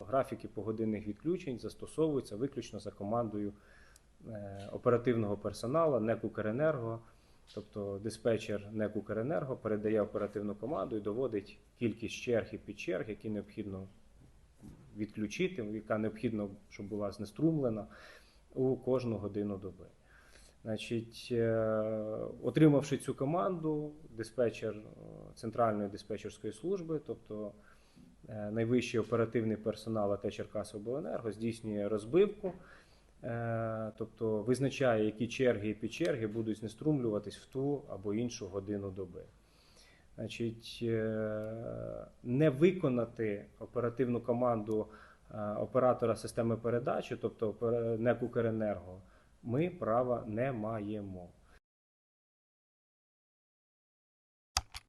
Графіки погодинних відключень застосовуються виключно за командою е, оперативного персоналу НЕК «Укренерго». Тобто диспетчер НЕК «Укренерго» передає оперативну команду і доводить кількість черг і підчерг, які необхідно відключити, яка необхідно, щоб була знеструмлена у кожну годину доби. Значить, е, отримавши цю команду, диспетчер е, центральної диспетчерської служби, тобто найвищий оперативний персонал АТ Черкасобленерго здійснює розбивку, е, тобто визначає, які черги і підчерги будуть знеструмлюватись в ту або іншу годину доби. Значить, е, не виконати оперативну команду е, оператора системи передачі, тобто НЕК ми права не маємо.